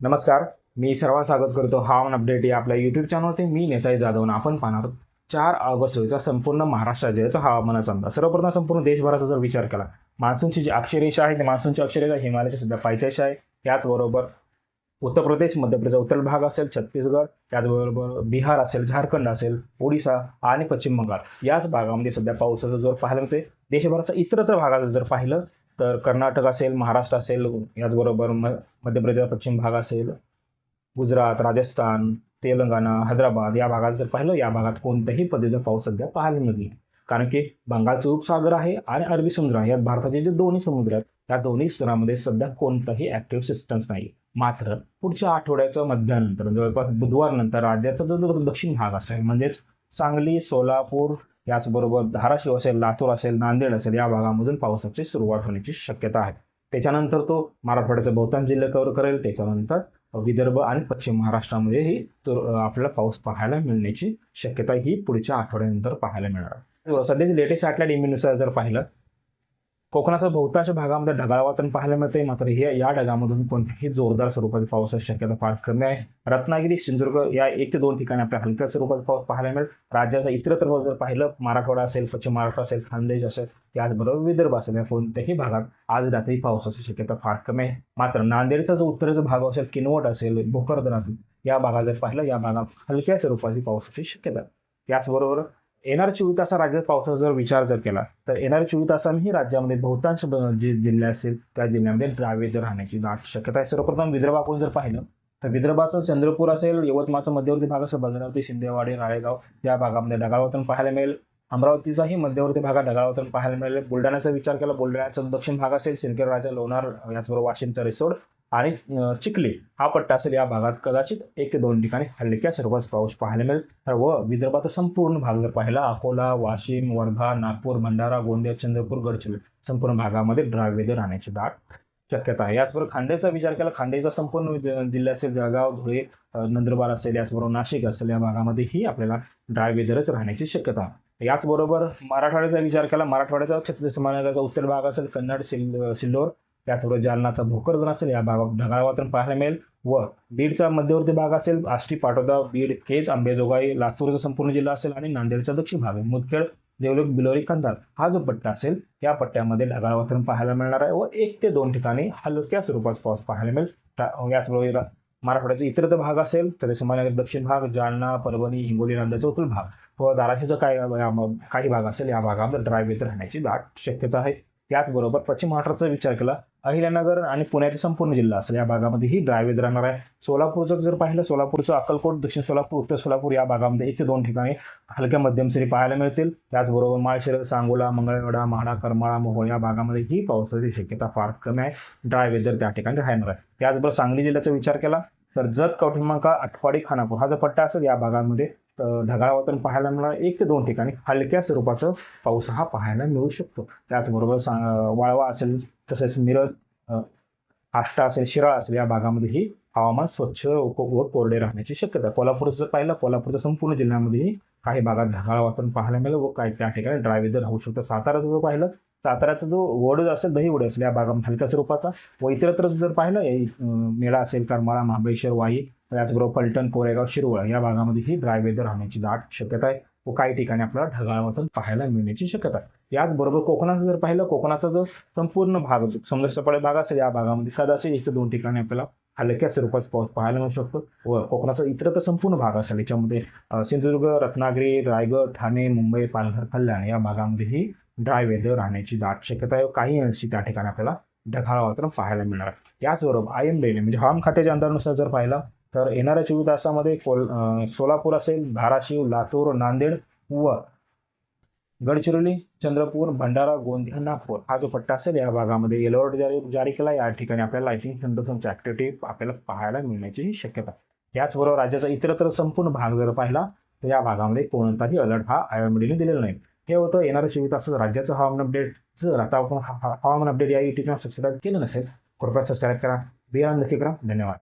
नमस्कार मी सर्वात स्वागत करतो हवामान अपडेट या आपल्या यूट्यूब चॅनलवरती मी नेताजी जाधव आपण पाहणार चार ऑगस्ट रोजीचा संपूर्ण महाराष्ट्र राज्याचा हवामानाचा अंदाज. सर्वप्रथम संपूर्ण देशभराचा जर विचार केला मान्सूनची जी अक्षरेषा आहे ती मान्सूनची अक्षरेषा हिमालयाच्या सध्या पायथ्याशी आहे. त्याचबरोबर उत्तर प्रदेश मध्य प्रदेशचा उत्तर भाग असेल छत्तीसगड त्याचबरोबर बिहार असेल झारखंड असेल ओडिसा आणि पश्चिम बंगाल. याच भागामध्ये सध्या पावसाचा जोर पाहायला मिळते देशभराचा इतरत्र भागाचं जर पाहिलं तर कर्नाटक असेल महाराष्ट्र असेल याचबरोबर म मध्य प्रदेश पश्चिम भाग असेल गुजरात राजस्थान तेलंगणा हैदराबाद या भागात जर पाहिलं या भागात कोणत्याही पद्धतीचा पाऊस सध्या पाहायला मिळेल. कारण की बंगालचं उपसागर आहे आणि अरबी समुद्र आहे. यात भारताचे जे दोन्ही समुद्र आहेत त्या दोन्ही स्तरामध्ये सध्या कोणताही ॲक्टिव्ह सिस्टम्स नाही. मात्र पुढच्या आठवड्याचं मध्यानंतर जवळपास बुधवारनंतर राज्याचा जो दक्षिण भाग असेल म्हणजेच सांगली सोलापूर याचबरोबर धाराशिव असेल लातूर असेल नांदेड असेल या भागामधून पावसाची सुरुवात होण्याची शक्यता आहे त्याच्यानंतर तो मराठवाड्याचा बहुतांश जिल्हे कव्हर करेल त्याच्यानंतर विदर्भ आणि पश्चिम महाराष्ट्रामध्येही तो आपल्याला पाऊस पाहायला मिळण्याची शक्यता ही पुढच्या आठवड्यानंतर पाहायला मिळणार आहे. लेटेस्ट सॅटेलाइट इमिनुसार जर पाहिलं कोकणाच्या बहुतांश भागामध्ये ढगाळ वातावरण पाहायला मिळते मात्र हे या ढगामधून कोणत्याही जोरदार स्वरूपाची पावसाची शक्यता फार कमी आहे. रत्नागिरी सिंधुदुर्ग या एक ते दोन ठिकाणी आपल्याला हलक्या स्वरूपाचा पाऊस पाहायला मिळेल. राज्याचा इतरत्र जर पाहिलं मराठवाडा असेल पश्चिम महाराष्ट्र असेल खानदेश असेल त्याचबरोबर विदर्भ असेल या कोणत्याही भागात आज रात्री पावसाची शक्यता फार कमी आहे. मात्र नांदेडचा जो उत्तरेचा भाग असेल किनवट असेल भोकरदन असेल या भागात जर पाहिलं या भागात हलक्या स्वरूपाची पावसाची शक्यता त्याचबरोबर येणार चोवीस तासात राज्यात पावसाचा जर विचार जर केला तर येणार चोवीस तासांनी राज्यामध्ये बहुतांश जे जिल्हे असतील त्या जिल्ह्यामध्ये ड्रायवेदर राहण्याची दाट शक्यता आहे. सर्वप्रथम विदर्भाकडून जर पाहिलं तर विदर्भाचं चंद्रपूर असेल यवतमाळचा मध्यवर्ती भाग असेल भद्रावती शिंदेवाडी राळेगाव या भागामध्ये ढगाळ वातावरण पाहायला मिळेल. अमरावतीचाही मध्यवर्ती भागात ढगाळ पाहायला मिळेल. बुलढाण्याचा विचार केला बुलढाण्याचा दक्षिण भाग असेल सिंदखेडराजा लोणार याचबरोबर वाशिमचा रिसोड आणि चिखली हा पट्टा असेल या भागात कदाचित एक ते दोन ठिकाणी हलक्या सर्वच पाऊस पाहायला मिळेल. तर व विदर्भाचा संपूर्ण भाग जर पाहिला अकोला वाशिम वर्धा नागपूर भंडारा गोंदिया चंद्रपूर गडचिरोली संपूर्ण भागामध्ये ड्राय वेदर राहण्याची दाट शक्यता आहे. याचबरोबर खांद्याचा विचार केला खांद्याचा संपूर्ण जिल्हा असेल जळगाव धुळे नंदुरबार असेल याचबरोबर नाशिक असेल या भागामध्येही आपल्याला ड्राय वेदरच राहण्याची शक्यता आहे. याचबरोबर मराठवाड्याचा विचार केला मराठवाड्याचा छत्रपती समाजाचा उत्तर भाग असेल कन्नड सिल सिल्लोर त्याचबरोबर जालनाचा भोकरदन असेल या भागात ढगाळ वातावरण पाहायला मिळेल. व बीडचा मध्यवर्ती भाग असेल आष्टी पाटोदा बीड केज आंबेजोगाई लातूरचा संपूर्ण जिल्हा असेल आणि नांदेडचा दक्षिण भाग आहे. मुदखेड देवलोक बिलोरी कंधार हा जो पट्टा असेल या पट्ट्यामध्ये ढगाळ वातावरण पाहायला मिळणार आहे व एक ते दोन ठिकाणी हलक्या स्वरूपाचा पाऊस पाहायला मिळेल. याचबरोबर मराठवाड्याचा इतरत्र भाग असेल तर संभाजीनगर दक्षिण भाग जालना परभणी हिंगोली नांदेडचा उत्तर भाग. व धाराशिवचा काही काही भाग असेल या भागामध्ये ड्रायव्ह राहण्याची दाट शक्यता आहे. त्याचबरोबर पश्चिम महाराष्ट्राचा विचार केला अहिल्यानगर आणि पुण्याचा संपूर्ण जिल्हा असेल या भागामध्ये ही ड्राय राहणार आहे. सोलापूरचं जर पाहिलं सोलापूरचं अक्कलकोट दक्षिण सोलापूर उत्तर सोलापूर या भागामध्ये एक ते दोन ठिकाणी हलक्या मध्यम सरी पाहायला मिळतील. त्याचबरोबर माळशिरस सांगोला मंगळवेढा माडा करमाळा मोहोळ या भागामध्ये ही पावसाची शक्यता फार कमी आहे. ड्राय वेदर त्या ठिकाणी राहणार आहे. त्याचबरोबर सांगली जिल्ह्याचा विचार केला तर जत कौटुंबिका आठवाडी खानापूर हा जो पट्टा असेल या भागामध्ये ढगाळ वातावरण पाहायला मिळणार एक ते दोन ठिकाणी हलक्या स्वरूपाचं पाऊस हा पाहायला मिळू शकतो. त्याचबरोबर सा वाळवा असेल तसेच मिरज आष्टा असेल शिराळा असेल या भागामध्येही हवामान स्वच्छ व कोरडे राहण्याची शक्यता. आहे कोल्हापूरचं जर पाहिलं कोल्हापूरच्या संपूर्ण जिल्ह्यामध्येही काही भागात ढगाळ वातावरण पाहायला मिळेल व काही त्या ठिकाणी ड्रायवेदर होऊ शकतं. साताराचं जर पाहिलं साताऱ्याचा जो वड असेल दही वड असेल या भागामध्ये हलक्या स्वरूपाचा व इतरत्र जर पाहिलं मेळा असेल करमाळा महाबळेश्वर वाई त्याचबरोबर पलटण कोरेगाव शिरवळ या भागामध्येही ड्रायवेदर राहण्याची दाट शक्यता आहे. व काही ठिकाणी आपल्याला ढगाळ वातावरण पाहायला मिळण्याची शक्यता आहे. याचबरोबर कोकणाचं जर पाहिलं कोकणाचा जो संपूर्ण भाग समुद्रसपाळे भाग असेल या भागामध्ये कदाचित एक दोन ठिकाणी आपल्याला हलक्या स्वरूपाचा पाऊस पाहायला मिळू शकतो. व कोकणाचा इतर तर संपूर्ण भाग असेल याच्यामध्ये सिंधुदुर्ग रत्नागिरी रायगड ठाणे मुंबई पालघर कल्याण या भागामध्येही ड्राय वेदर राहण्याची दाट शक्यता आहे व काही अंशी त्या ठिकाणी आपल्याला ढगाळ वातावरण पाहायला मिळणार आहे. याचबरोबर आय एम म्हणजे हवामान खात्याच्या अंदाजानुसार जर पाहिलं तर येणाऱ्या चोवीस तासामध्ये कोल सोलापूर असेल धाराशिव लातूर नांदेड व गडचिरोली चंद्रपूर भंडारा गोंदिया नागपूर. हा जो पट्टा असेल या भागामध्ये येलो अलर्ट जारी जारी केला. या ठिकाणी आपल्याला लाईटिंग थंडरसमची ऍक्टिव्हिटी आपल्याला पाहायला मिळण्याची शक्यता याचबरोबर राज्याचा इतरत्र संपूर्ण भाग जर पाहिला तर या भागामध्ये कोणताही अलर्ट हा आय एम डीने दिलेला नाही. हे होतं येणाऱ्या चोवीस तास राज्याचं हवामान अपडेट जर आता आपण हवामान अपडेट या युट्यूबला सबस्क्राईब केलं नसेल कृपया सबस्क्राईब करा. बिया नक्की करा. धन्यवाद.